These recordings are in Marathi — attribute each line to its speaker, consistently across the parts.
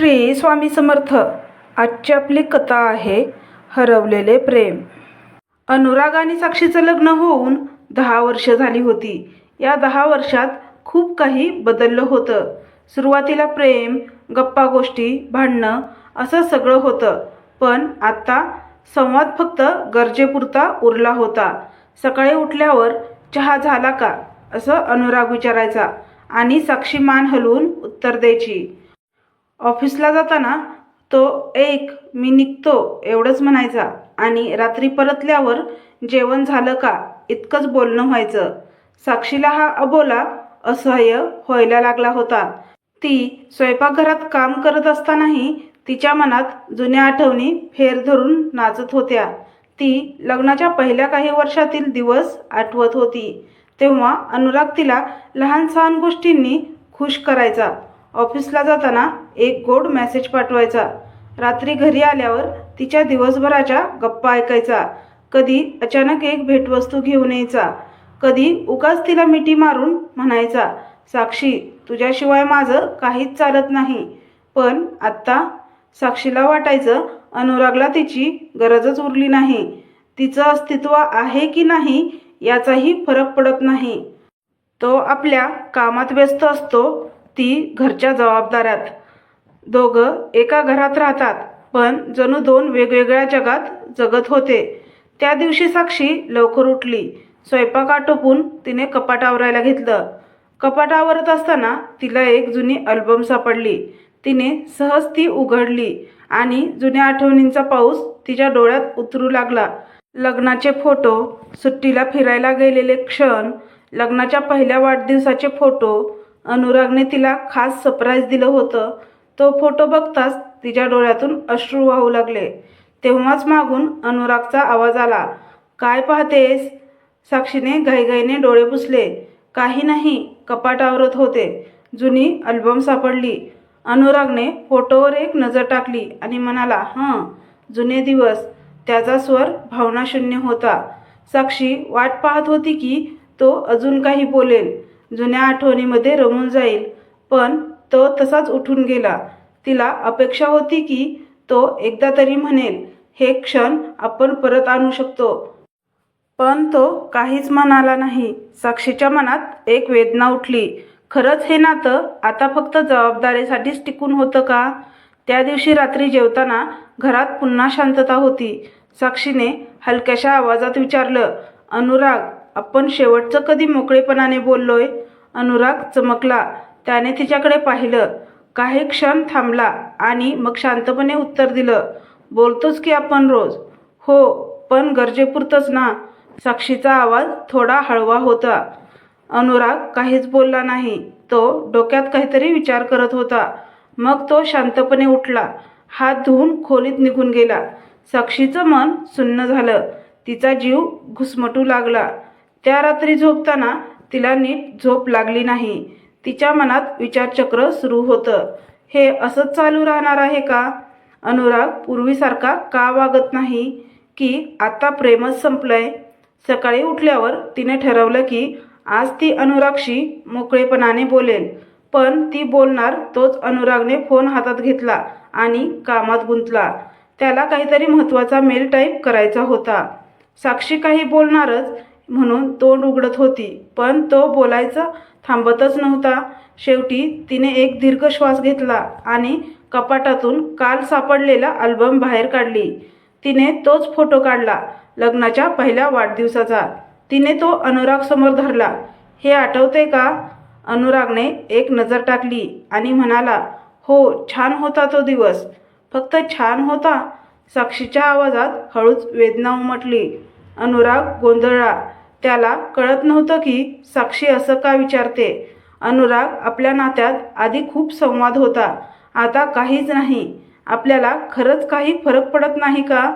Speaker 1: श्री स्वामी समर्थ आजची आपली कथा आहे हरवलेले प्रेम. अनुराग आणि साक्षीचं लग्न होऊन दहा वर्ष झाली होती. या दहा वर्षात खूप काही बदललं होतं. सुरुवातीला प्रेम गप्पा गोष्टी भांडणं असं सगळं होतं. पण आत्ता संवाद फक्त गरजेपुरता उरला होता. सकाळी उठल्यावर चहा झाला का? असं अनुराग विचारायचा आणि साक्षी मान हलवून उत्तर द्यायची. ऑफिसला जाताना तो एक मी निघतो एवढंच म्हणायचा. आणि रात्री परतल्यावर जेवण झालं का इतकंच बोलणं व्हायचं. साक्षीला हा अबोला असह्य व्हायला लागला होता. ती स्वयंपाकघरात काम करत असतानाही तिच्या मनात जुन्या आठवणी फेर धरून नाचत होत्या. ती लग्नाच्या पहिल्या काही वर्षातील दिवस आठवत होती. तेव्हा अनुराग तिला लहान सहान गोष्टींनी खुश करायचा. ऑफिसला जाताना एक गोड मेसेज पाठवायचा. रात्री घरी आल्यावर तिच्या दिवसभराच्या गप्पा ऐकायचा. कधी अचानक एक भेटवस्तू घेऊन यायचा. कधी उगाच तिला मिठी मारून म्हणायचा साक्षी तुझ्याशिवाय माझं काहीच चालत नाही. पण आत्ता साक्षीला वाटायचं अनुरागला तिची गरजच उरली नाही. तिचं अस्तित्व आहे की नाही याचाही फरक पडत नाही. तो आपल्या कामात व्यस्त असतो ती घरच्या जबाबदाऱ्यात. दोघं एका घरात राहतात पण जणू दोन वेगवेगळ्या जगात जगत होते. त्या दिवशी साक्षी लवकर उठली. स्वयंपाक आटोपून तिने कपाट आवरायला घेतलं. कपाट आवरत असताना तिला एक जुनी अल्बम सापडली. तिने सहज ती उघडली आणि जुन्या आठवणींचा पाऊस तिच्या डोळ्यात उतरू लागला. लग्नाचे फोटो सुट्टीला फिरायला गेलेले क्षण लग्नाच्या पहिल्या वाढदिवसाचे फोटो अनुरागने तिला खास सरप्राईज दिलं होतं. तो फोटो बघताच तिच्या डोळ्यातून अश्रू वाहू लागले. तेव्हाच मागून अनुरागचा आवाज आला. काय पाहतेस? साक्षीने घाईघाईने डोळे पुसले. काही नाही कपाट आवरत होते. जुनी अल्बम सापडली. अनुरागने फोटोवर एक नजर टाकली आणि म्हणाला हां जुने दिवस. त्याचा स्वर भावनाशून्य होता. साक्षी वाट पाहत होती की तो अजून काही बोलेल. जुन्या आठवणीमध्ये रमून जाईल. पण तो तसाच उठून गेला. तिला अपेक्षा होती की तो एकदा तरी म्हणेल हे क्षण आपण परत आणू शकतो. पण तो काहीच म्हणाला नाही. साक्षीच्या मनात एक वेदना उठली. खरंच हे नातं आता फक्त जबाबदारीसाठीच टिकून होतं का? त्या दिवशी रात्री जेवताना घरात पुन्हा शांतता होती. साक्षीने हलक्याशा आवाजात विचारलं अनुराग आपण शेवटचं कधी मोकळेपणाने बोललोय? अनुराग चमकला. त्याने तिच्याकडे पाहिलं. काही क्षण थांबला आणि मग शांतपणे उत्तर दिलं. बोलतोच की आपण रोज. हो पण गरजेपुरतंच ना. साक्षीचा आवाज थोडा हळवा होता. अनुराग काहीच बोलला नाही. तो डोक्यात काहीतरी विचार करत होता. मग तो शांतपणे उठला. हात धुवून खोलीत निघून गेला. साक्षीचं मन सुन्न झालं. तिचा जीव घुसमटू लागला. त्या रात्री झोपताना तिला नीट झोप लागली नाही. तिच्या मनात विचारचक्र सुरू होतं. हे असंच चालू राहणार आहे का? अनुराग पूर्वीसारखा का वागत नाही? की आता प्रेमच संपलंय? सकाळी उठल्यावर तिने ठरवलं की आज ती अनुरागशी मोकळेपणाने बोलेल. पण ती बोलणार तोच अनुरागने फोन हातात घेतला आणि कामात गुंतला. त्याला काहीतरी महत्त्वाचा मेल टाईप करायचा होता. साक्षी काही बोलणारच म्हणून तोंड उघडत होती. पण तो बोलायचं थांबतच नव्हता. शेवटी तिने एक दीर्घ श्वास घेतला आणि कपाटातून काल सापडलेला अल्बम बाहेर काढली. तिने तोच फोटो काढला लग्नाच्या पहिल्या वाढदिवसाचा. तिने तो अनुराग समोर धरला. हे आठवते का? अनुरागने एक नजर टाकली आणि म्हणाला हो छान होता तो दिवस. फक्त छान होता. साक्षीच्या आवाजात हळूच वेदना उमटली. अनुराग गोंधळला. त्याला कळत नव्हतं की साक्षी असं का विचारते. अनुराग आपल्या नात्यात आधी खूप संवाद होता. आता काहीच नाही. आपल्याला खरंच काही फरक पडत नाही का?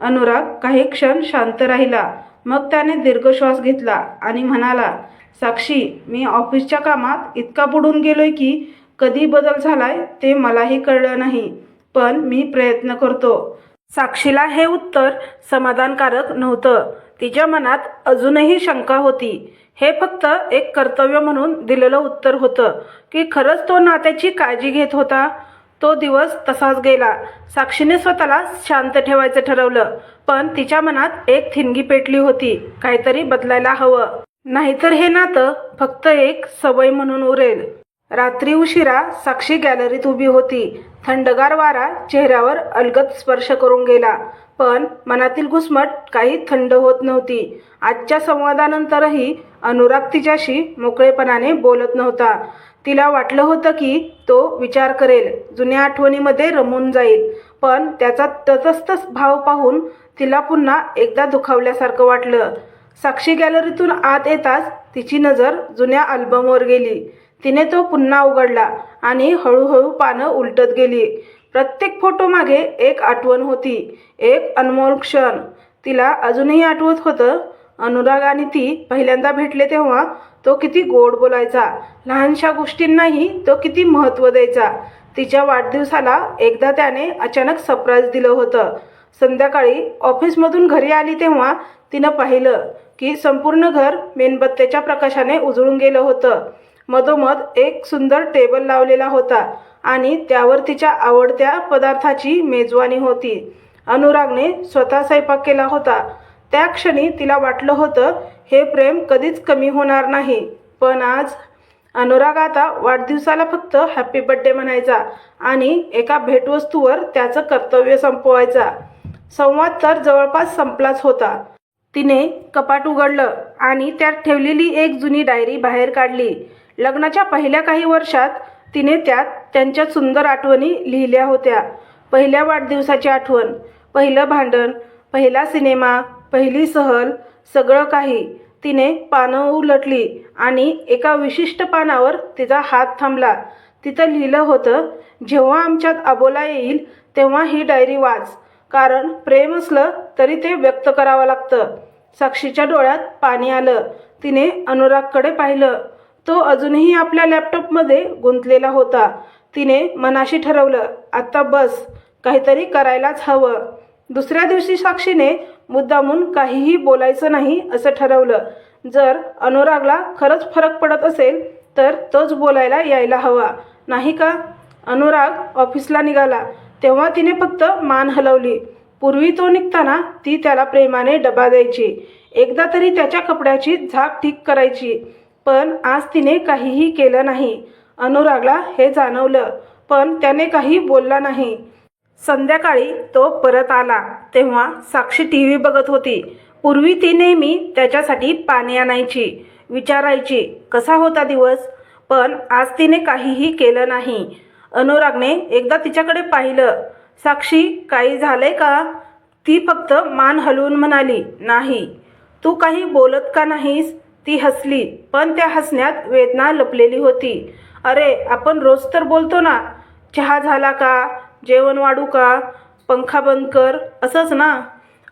Speaker 1: अनुराग काही क्षण शांत राहिला. मग त्याने दीर्घ श्वास घेतला आणि म्हणाला साक्षी मी ऑफिसच्या कामात इतका बुडून गेलोय की कधी बदल झालाय ते मलाही कळलं नाही पण मी प्रयत्न करतो. साक्षीला हे उत्तर समाधानकारक नव्हतं. तिच्या मनात अजूनही शंका होती. हे फक्त एक कर्तव्य म्हणून दिलेलं उत्तर होतं की खरंच तो नात्याची काळजी घेत होता. तो दिवस तसाच गेला. साक्षीने स्वतःला शांत ठेवायचं ठरवलं पण तिच्या मनात एक थिणगी पेटली होती काहीतरी बदलायला हवं. नाहीतर हे नातं फक्त एक सवय म्हणून उरेल. रात्री उशिरा साक्षी गॅलरीत उभी होती. थंडगार वारा चेहऱ्यावर अलगद स्पर्श करून गेला. पण मनातील घुसमट काही थंड होत नव्हती. आजच्या संवादानंतरही अनुराग तिच्याशी मोकळेपणाने बोलत नव्हता. तिला वाटलं होतं की तो विचार करेल जुन्या आठवणीमध्ये रमून जाईल. पण त्याचा तटस्थ भाव पाहून तिला पुन्हा एकदा दुखावल्यासारखं वाटलं. साक्षी गॅलरीतून आत येताच तिची नजर जुन्या अल्बमवर गेली. तिने तो पुन्हा उघडला आणि हळूहळू पानं उलटत गेली. प्रत्येक फोटोमागे एक आठवण होती. एक अनमोल क्षण. तिला अजूनही आठवत होतं. अनुराग आणि ती पहिल्यांदा भेटले तेव्हा तो किती गोड बोलायचा. लहानशा गोष्टींनाही तो किती महत्त्व द्यायचा. तिच्या वाढदिवसाला एकदा त्याने अचानक सरप्राईज दिलं होतं. संध्याकाळी ऑफिसमधून घरी आली तेव्हा तिनं पाहिलं की संपूर्ण घर मेणबत्त्याच्या प्रकाशाने उजळून गेलं होतं. मधोमध एक सुंदर टेबल लावलेला होता आणि त्यावर तिच्या आवडत्या पदार्थाची मेजवानी होती. अनुरागने स्वतः स्वयंपाक केला होता. त्या क्षणी तिला वाटलं होतं हे प्रेम कधीच कमी होणार नाही. पण आज अनुराग आता वाढदिवसाला फक्त हॅपी बड्डे म्हणायचा आणि एका भेटवस्तूवर त्याचं कर्तव्य संपवायचा. संवाद तर जवळपास संपलाच होता. तिने कपाट उघडलं आणि त्यात ठेवलेली एक जुनी डायरी बाहेर काढली. लग्नाच्या पहिल्या काही वर्षात तिने त्यात त्यांच्या सुंदर आठवणी लिहिल्या होत्या. पहिल्या वाढदिवसाची आठवण पहिलं भांडण पहिला सिनेमा पहिली सहल सगळं काही तिने पानं उलटली आणि एका विशिष्ट पानावर तिचा हात थांबला. तिथं लिहिलं होतं जेव्हा आमच्यात अबोला येईल तेव्हा ही डायरी वाच. कारण प्रेम असलं तरी ते व्यक्त करावं लागतं. साक्षीच्या डोळ्यात पाणी आलं. तिने अनुरागकडे पाहिलं. तो अजूनही आपल्या लॅपटॉपमध्ये गुंतलेला होता. तिने मनाशी ठरवलं आत्ता बस काहीतरी करायलाच हवं. दुसऱ्या दिवशी साक्षीने मुद्दामून काहीही बोलायचं नाही असं ठरवलं. जर अनुरागला खरंच फरक पडत असेल तर तोच बोलायला यायला हवा. नाही का? अनुराग ऑफिसला निघाला. तेव्हा तिने फक्त मान हलवली. पूर्वी तो निघताना ती त्याला प्रेमाने डबा द्यायची. एकदा तरी त्याच्या कपड्याची झाक ठीक करायची. पण आज तिने काहीही केलं नाही. अनुरागला हे जाणवलं पण त्याने काही बोलला नाही. संध्याकाळी तो परत आला तेव्हा साक्षी टी व्ही बघत होती. पूर्वी ती नेहमी त्याच्यासाठी पाणी आणायची विचारायची कसा होता दिवस? पण आज तिने काहीही केलं नाही. अनुरागने एकदा तिच्याकडे पाहिलं साक्षी काही झालंय का? ती फक्त मान हलवून म्हणाली नाही. तू काही बोलत का नाहीस? ती हसली पण त्या हसण्यात वेदना लपलेली होती. अरे आपण रोज तर बोलतो ना चहा झाला का जेवण वाढू का पंखा बंद कर असंच ना?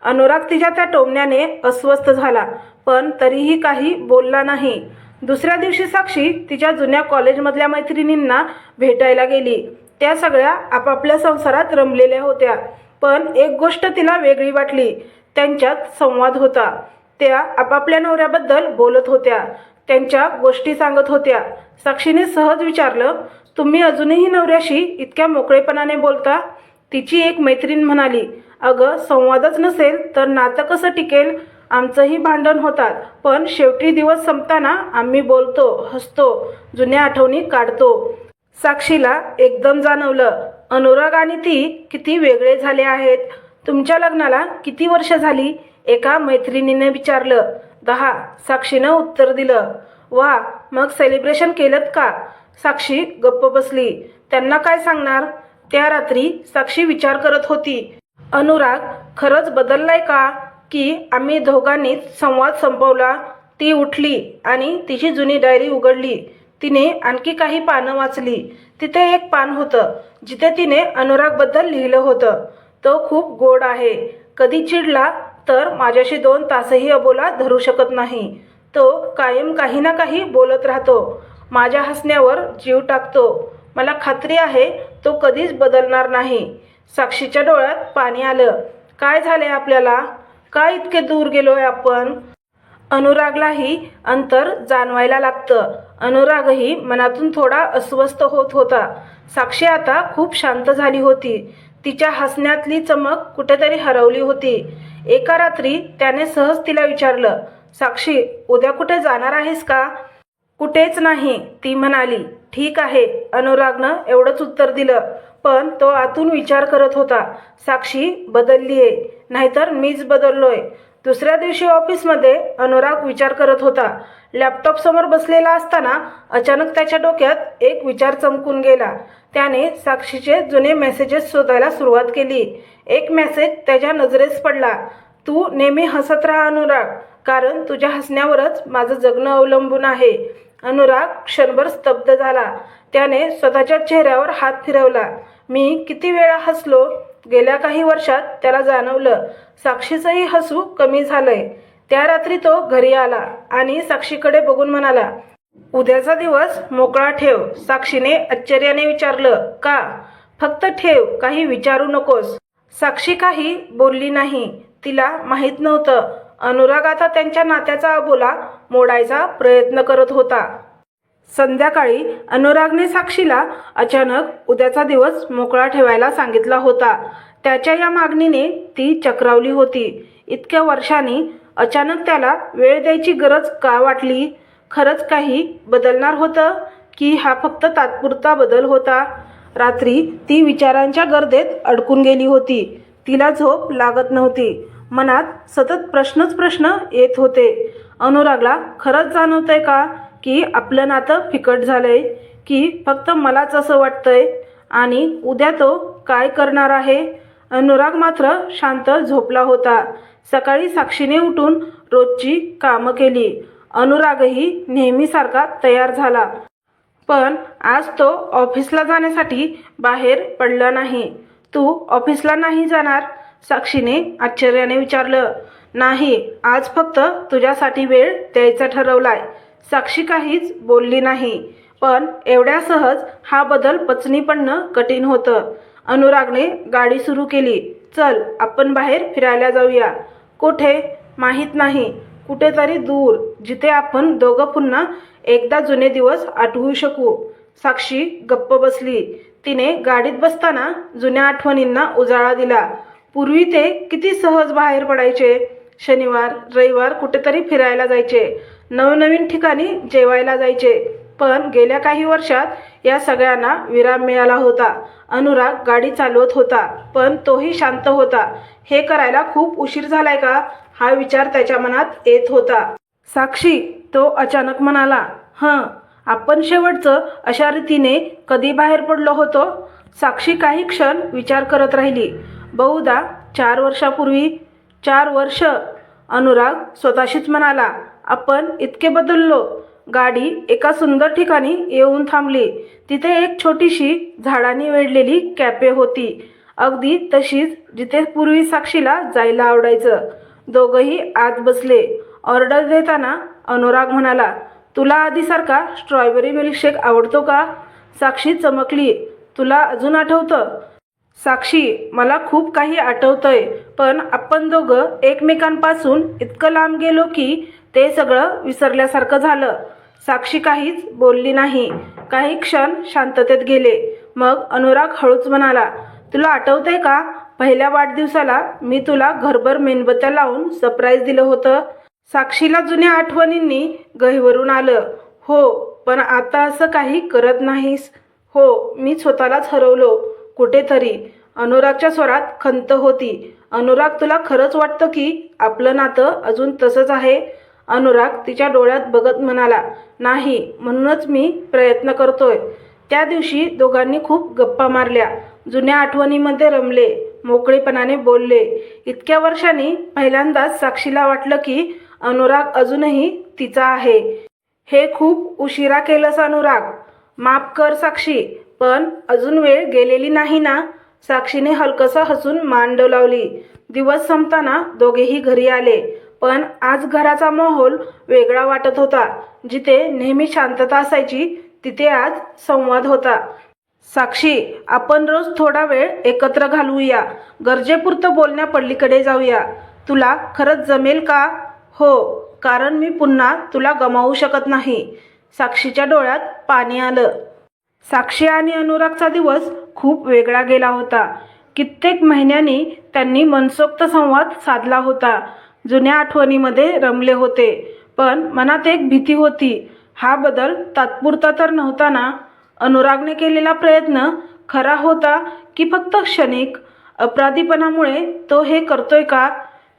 Speaker 1: अनुराग तिच्या त्या टोमण्याने अस्वस्थ झाला पण तरीही काही बोलला नाही. दुसऱ्या दिवशी साक्षी तिच्या जुन्या कॉलेजमधल्या मैत्रिणींना भेटायला गेली. त्या सगळ्या आपापल्या संसारात रमलेल्या होत्या पण एक गोष्ट तिला वेगळी वाटली त्यांच्यात संवाद होता. त्या आपापल्या नवऱ्याबद्दल बोलत होत्या. त्यांच्या गोष्टी सांगत होत्या. साक्षीने सहज विचारलं तुम्ही अजूनही नवऱ्याशी इतक्या मोकळेपणाने बोलता? तिची एक मैत्रीण म्हणाली अगं संवादच नसेल तर नातं कसं टिकेल? आमचंही भांडण होतात पण शेवटी दिवस संपताना आम्ही बोलतो हसतो जुन्या आठवणी काढतो. साक्षीला एकदम जाणवलं अनुराग आणि ती किती वेगळे झाले आहेत. तुमच्या लग्नाला किती वर्ष झाली? एका मैत्रिणीने विचारलं दहा साक्षीनं उत्तर दिलं. वा मग सेलिब्रेशन केलं का साक्षी गप्प बसली. त्यांना काय सांगणार? त्या रात्री साक्षी विचार करत होती. अनुराग खरंच बदललाय का? की आम्ही दोघांनीच संवाद संपवला. ती उठली आणि तिची जुनी डायरी उघडली. तिने आणखी काही पानं वाचली. तिथे एक पान होतं जिथे तिने अनुरागबद्दल लिहिलं होतं. तो खूप गोड आहे. कधी चिडला तर माझ्याशी दोन तासही अबोला धरू शकत नाही. तो कायम काही ना काही बोलत राहतो. माझ्या हसण्यावर जीव टाकतो. मला खात्री आहे तो कधीच बदलणार नाही. साक्षीच्या डोळ्यात पाणी आलं. काय झालंय आपल्याला? काय इतके दूर गेलोय आपण? अनुरागलाही अंतर जाणवायला लागतं. अनुरागही मनातून थोडा अस्वस्थ होत होता. साक्षी आता खूप शांत झाली होती. तिच्या हसण्यातली चमक कुठेतरी हरवली होती. एका रात्री त्याने सहज तिला विचारलं साक्षी उद्या कुठे जाणार आहेस का? कुठेच नाही ती म्हणाली. ठीक आहे अनुरागनं एवढंच उत्तर दिलं. पण तो आतून विचार करत होता साक्षी बदललीये. नाहीतर मीच बदललोय. दुसऱ्या दिवशी ऑफिसमध्ये अनुराग विचार करत होता. लॅपटॉप समोर बसलेला असताना अचानक त्याच्या डोक्यात एक विचार चमकून गेला. त्याने साक्षीचे जुने मेसेजेस शोधायला सुरुवात केली. एक मेसेज त्याच्या नजरेस पडला. तू नेहमी हसत राहा अनुराग. कारण तुझ्या हसण्यावरच माझं जगणं अवलंबून आहे. अनुराग क्षणभर स्तब्ध झाला. त्याने स्वतःच्या चेहऱ्यावर हात फिरवला. मी किती वेळा हसलो? गेल्या काही वर्षात त्याला जाणवलं. साक्षीचंही हसू कमी झालंय. त्या रात्री तो घरी आला आणि साक्षीकडे बघून म्हणाला उद्याचा दिवस मोकळा ठेव साक्षीने आश्चर्याने विचारलं का? फक्त ठेव काही विचारू नकोस. साक्षी काही बोलली नाही तिला माहीत नव्हतं. अनुराग आता त्यांच्या नात्याचा अबोला मोडायचा प्रयत्न करत होता. संध्याकाळी अनुरागने साक्षीला अचानक उद्याचा दिवस मोकळा ठेवायला सांगितला होता. त्याच्या या मागणीने ती चक्रावली होती. इतक्या वर्षांनी अचानक त्याला वेळ द्यायची गरज का वाटली? खरंच काही बदलणार होतं? की हा फक्त तात्पुरता बदल होता? रात्री ती विचारांच्या गर्देत अडकून गेली होती. तिला झोप लागत नव्हती. मनात सतत प्रश्नच प्रश्न येत होते. अनुरागला खरंच जाणवतंय का की आपलं नातं फिकट झालंय? की फक्त मलाच असं वाटतंय? आणि उद्या तो काय करणार आहे? अनुराग मात्र शांत झोपला होता. सकाळी साक्षीने उठून रोजची कामं केली. अनुरागही नेहमीसारखा तयार झाला. पण आज तो ऑफिसला जाण्यासाठी बाहेर पडला नाही. तू ऑफिसला नाही जाणार? साक्षीने आश्चर्याने विचारलं. नाही आज फक्त तुझ्यासाठी वेळ द्यायचा ठरवलाय. साक्षी काहीच बोलली नाही. पण एवढ्या सहज हा बदल पचनी पडणं कठीण होतं. अनुरागने गाडी सुरू केली. चल आपण बाहेर फिरायला जाऊया. कुठे? माहीत नाही. कुठेतरी दूर जिथे आपण दोघं पुन्हा एकदा जुने दिवस आठवू शकू. साक्षी गप्प बसली. तिने गाडीत बसताना जुन्या आठवणींना उजाळा दिला. पूर्वी ते किती सहज बाहेर पडायचे? शनिवार रविवार कुठेतरी फिरायला जायचे. नवनवीन ठिकाणी जेवायला जायचे. पण गेल्या काही वर्षात या सगळ्यांना विराम मिळाला होता. अनुराग गाडी चालवत होता पण तोही शांत होता. हे करायला खूप उशीर झालाय का? हा विचार त्याच्या मनात येत होता. साक्षी तो अचानक म्हणाला हं आपण शेवटचं अशा रीतीने कधी बाहेर पडलो होतो साक्षी काही क्षण विचार करत राहिली. बहुधा चार वर्षापूर्वी चार वर्ष अनुराग स्वतःशीच म्हणाला आपण इतके बदललो. गाडी एका सुंदर ठिकाणी येऊन थांबली. तिथे एक छोटीशी झाडांनी वेढलेली कॅफे होती. अगदी तशीच जिथे पूर्वी साक्षीला जायला आवडायचं. दोघंही आत बसले. ऑर्डर देताना अनुराग म्हणाला तुला आधीसारखा स्ट्रॉबेरी मिल्कशेक आवडतो का? साक्षी चमकली तुला अजून आठवतं? साक्षी मला खूप काही आठवतंय पण आपण दोघं एकमेकांपासून इतकं लांब गेलो की ते सगळं विसरल्यासारखं झालं. साक्षी काहीच बोलली नाही. काही क्षण शांततेत गेले. मग अनुराग हळूच म्हणाला तुला आठवतंय का? पहिल्या वाढदिवसाला मी तुला घरभर मेणबत्त्या लावून सरप्राईज दिलं होतं. साक्षीला जुन्या आठवणींनी गहिवरून आलं. हो पण आता असं काही करत नाहीस. हो मी स्वतःलाच हरवलो. कुठेतरी. अनुरागच्या स्वरात खंत होती. अनुराग तुला खरंच वाटतं की आपलं नातं अजून तसंच आहे? अनुराग तिच्या डोळ्यात बघत म्हणाला नाही म्हणूनच मी प्रयत्न करतोय. त्या दिवशी दोघांनी खूप गप्पा मारल्या. जुन्या आठवणीमध्ये रमले. मोकळेपणाने बोलले. इतक्या वर्षांनी पहिल्यांदाच साक्षीला वाटलं की अनुराग अजूनही तिचा आहे. हे खूप उशिरा केलंस अनुराग. माफ कर साक्षी पण अजून वेळ गेलेली नाही ना? साक्षीने हलकसं हसून मान डोलावली. दिवस संपताना दोघेही घरी आले पण आज घराचा माहोल वेगळा वाटत होता. जिथे नेहमी शांतता असायची तिथे आज संवाद होता. साक्षी आपण रोज थोडा वेळ एकत्र घालवूया. गरजेपुरतं बोलण्या पडलीकडे जाऊया. तुला खरंच जमेल का? हो कारण मी पुन्हा तुला गमावू शकत नाही. साक्षीच्या डोळ्यात पाणी आलं. साक्षी आणि अनुरागचा दिवस खूप वेगळा गेला होता. कित्येक महिन्यांनी त्यांनी मनसोक्त संवाद साधला होता. जुन्या आठवणीमध्ये रमले होते. पण मनात एक भीती होती. हा बदल तात्पुरता तर नव्हता ना? अनुरागने केलेला प्रयत्न खरा होता की फक्त क्षणिक अपराधीपणामुळे तो हे करतोय का?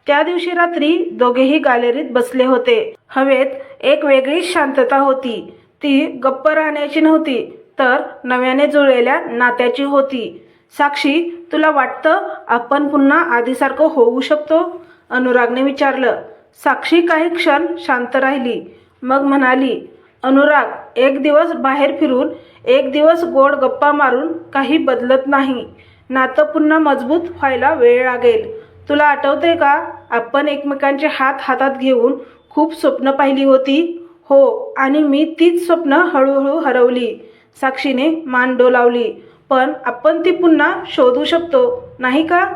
Speaker 1: त्या दिवशी रात्री दोघेही गॅलरीत बसले होते. हवेत एक वेगळीच शांतता होती. ती गप्प राहण्याची नव्हती तर नव्याने जुळलेल्या नात्याची होती. साक्षी तुला वाटतं आपण पुन्हा आधीसारखं होऊ शकतो? अनुरागने विचारलं. साक्षी काही क्षण शांत राहिली. मग म्हणाली अनुराग एक दिवस बाहेर फिरून एक दिवस गोड गप्पा मारून काही बदलत नाही. नातं पुन्हा मजबूत व्हायला वेळ लागेल. तुला आठवते का? आपण एकमेकांचे हात हातात घेऊन खूप स्वप्न पाहिली होती. हो आणि मी तीच स्वप्न हळूहळू हरवली. साक्षीने मान डोलावली. पण आपण ती पुन्हा शोधू शकतो नाही का?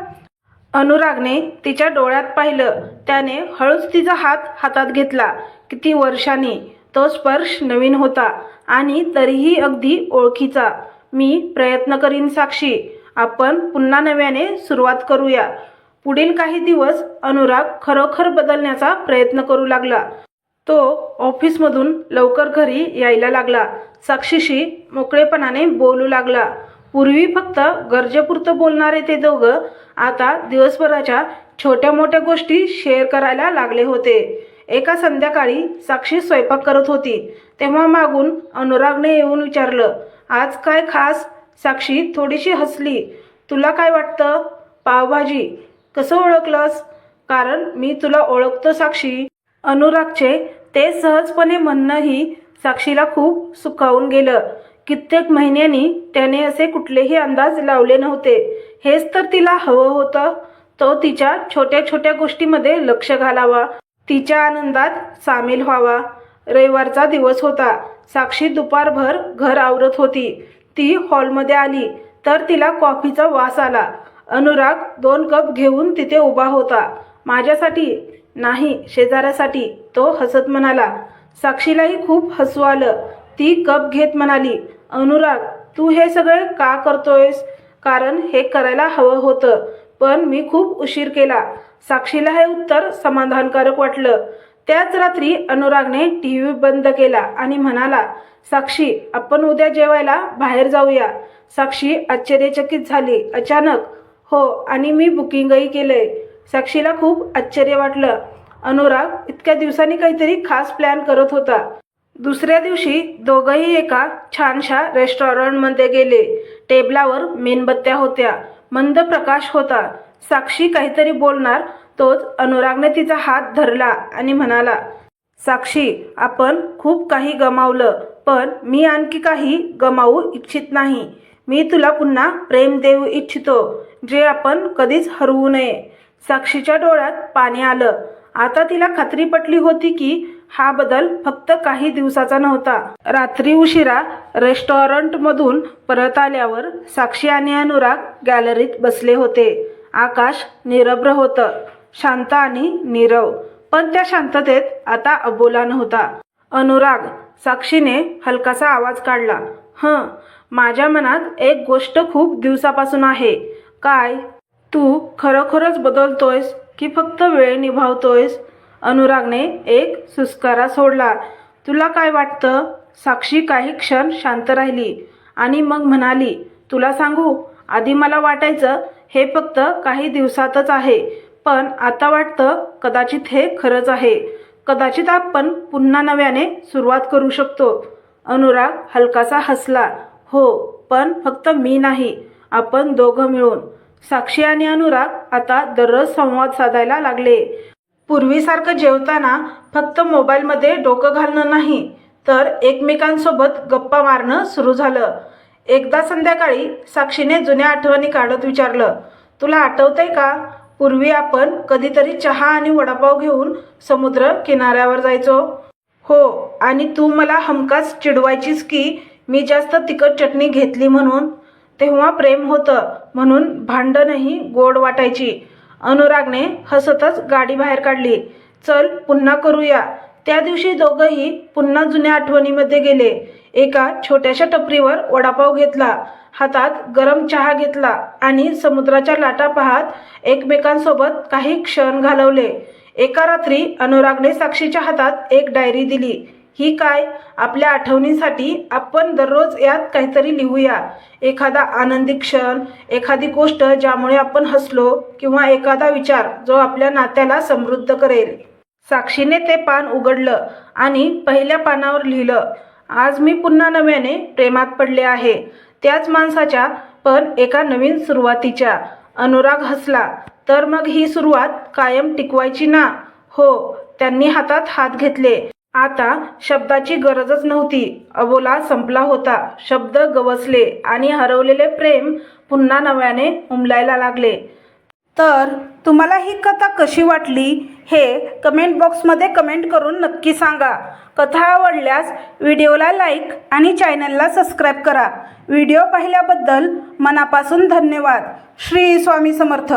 Speaker 1: अनुरागने तिच्या डोळ्यात पाहिलं. त्याने हळूच तिचा हात हातात घेतला. किती वर्षांनी. तो स्पर्श नवीन होता आणि तरीही अगदी ओळखीचा. मी प्रयत्न करीन साक्षी. आपण पुन्हा नव्याने सुरुवात करूया. पुढील काही दिवस अनुराग खरोखर बदलण्याचा प्रयत्न करू लागला. तो ऑफिसमधून लवकर घरी यायला लागला. साक्षीशी मोकळेपणाने बोलू लागला. पूर्वी फक्त गरजेपुरतं बोलणारे ते दोघं आता दिवसभराच्या छोट्या मोठ्या गोष्टी शेअर करायला लागले होते. एका संध्याकाळी साक्षी स्वयंपाक करत होती. तेव्हा मागून अनुरागने येऊन विचारलं आज काय खास साक्षी थोडीशी हसली. तुला काय वाटतं? पावभाजी. कसं ओळखलंस? कारण मी तुला ओळखतो साक्षी अनुरागचे ते सहजपणे म्हणणंही साक्षीला खूप सुखावून गेलं. कित्येक महिन्यांनी त्याने असे कुठलेही अंदाज लावले नव्हते. हेच तर तिला हवं होतं. तो तिच्या छोट्या छोट्या गोष्टीमध्ये लक्ष घालावा. तिच्या आनंदात सामील व्हावा. रविवारचा दिवस होता. साक्षी दुपारभर घर आवरत होती. ती हॉलमध्ये आली तर तिला कॉफीचा वास आला. अनुराग दोन कप घेऊन तिथे उभा होता. माझ्यासाठी नाही शेजाऱ्यासाठी तो हसत म्हणाला. साक्षीलाही खूप हसू आलं. ती कप घेत म्हणाली अनुराग तू हे सगळे का करतोयस? कारण हे करायला हवं होतं. पण मी खूप उशीर केला. साक्षीला हे उत्तर समाधानकारक वाटलं. त्याच रात्री अनुरागने टी व्ही बंद केला आणि म्हणाला साक्षी आपण उद्या जेवायला बाहेर जाऊया. साक्षी आश्चर्यचकित झाली. अचानक हो आणि मी बुकिंगही केलंय. साक्षीला खूप आश्चर्य वाटलं. अनुराग इतक्या दिवसांनी काहीतरी खास प्लॅन करत होता. दुसऱ्या दिवशी दोघंही एका छानशा रेस्टॉरंटमध्ये गेले. टेबलावर मेणबत्त्या होत्या. मंद प्रकाश होता. साक्षी काहीतरी बोलणार. तोच अनुरागने तिचा हात धरला आणि म्हणाला साक्षी आपण खूप काही गमावलं पण मी आणखी काही गमावू इच्छित नाही. मी तुला पुन्हा प्रेम देऊ इच्छितो जे आपण कधीच हरवू नये. साक्षीच्या डोळ्यात पाणी आलं. आता तिला खात्री पटली होती की हा बदल फक्त काही दिवसाचा नव्हता. रात्री उशिरा रेस्टॉरंटमधून परत आल्यावर साक्षी आणि अनुराग गॅलरीत बसले होते. आकाश निरभ्र होतं. शांत आणि नीरव. पण त्या शांततेत आता अबोला नव्हता. अनुराग साक्षीने हलकासा आवाज काढला. हं माझ्या मनात एक गोष्ट खूप दिवसापासून आहे. काय? तू खरोखरच बदलतोयस की फक्त वेळ निभावतोयस? अनुरागने एक सुस्कारा सोडला. तुला काय वाटतं साक्षी काही क्षण शांत राहिली आणि मग म्हणाली तुला सांगू आधी मला वाटायचं हे फक्त काही दिवसातच आहे पण आता वाटतं कदाचित हे खरंच आहे. कदाचित आपण पुन्हा नव्याने सुरुवात करू शकतो. अनुराग हलकासा हसला. हो पण फक्त मी नाही आपण दोघं मिळून. साक्षी आणि अनुराग आता दररोज संवाद साधायला लागले. पूर्वीसारखं जेवताना फक्त मोबाईलमध्ये डोकं घालणं नाही तर एकमेकांसोबत गप्पा मारणं सुरू झालं. एकदा संध्याकाळी साक्षीने जुन्या आठवणी काढत विचारलं तुला आठवतंय का? पूर्वी आपण कधीतरी चहा आणि वडापाव घेऊन समुद्र किनाऱ्यावर जायचो. हो आणि तू मला हमखास चिडवायचीस की मी जास्त तिखट चटणी घेतली म्हणून? तेव्हा प्रेम होतं म्हणून भांडणही गोड वाटायची. अनुरागने हसतच गाडी बाहेर काढली. चल पुन्हा करूया. त्या दिवशी दोघंही पुन्हा जुन्या आठवणीमध्ये गेले. एका छोट्याशा टपरीवर वडापाव घेतला. हातात गरम चहा घेतला आणि समुद्राच्या लाटा पाहत एकमेकांसोबत काही क्षण घालवले. एका रात्री अनुरागने साक्षीच्या हातात एक डायरी दिली. ही काय? आपल्या आठवणीसाठी आपण दररोज यात काहीतरी लिहूया. एखादा आनंदी क्षण एखादी गोष्ट ज्यामुळे आपण हसलो किंवा एखादा विचार जो आपल्या नात्याला समृद्ध करेल. साक्षीने ते पान उघडलं आणि पहिल्या पानावर लिहिलं आज मी पुन्हा नव्याने प्रेमात पडले आहे. त्याच माणसाच्या पण एका नवीन सुरुवातीच्या. अनुराग हसला तर मग ही सुरुवात कायम टिकवायची ना? हो त्यांनी हातात हात घेतले. आता शब्दाची गरजच नव्हती. अबोला संपला होता. शब्द गवसले आणि हरवलेले प्रेम पुन्हा नव्याने उमलायला लागले. तर तुम्हाला ही कथा कशी वाटली हे कमेंट बॉक्समध्ये कमेंट करून नक्की सांगा. कथा आवडल्यास व्हिडिओला लाईक आणि चॅनलला सबस्क्राईब करा. व्हिडिओ पाहिल्याबद्दल मनापासून धन्यवाद. श्री स्वामी समर्थ.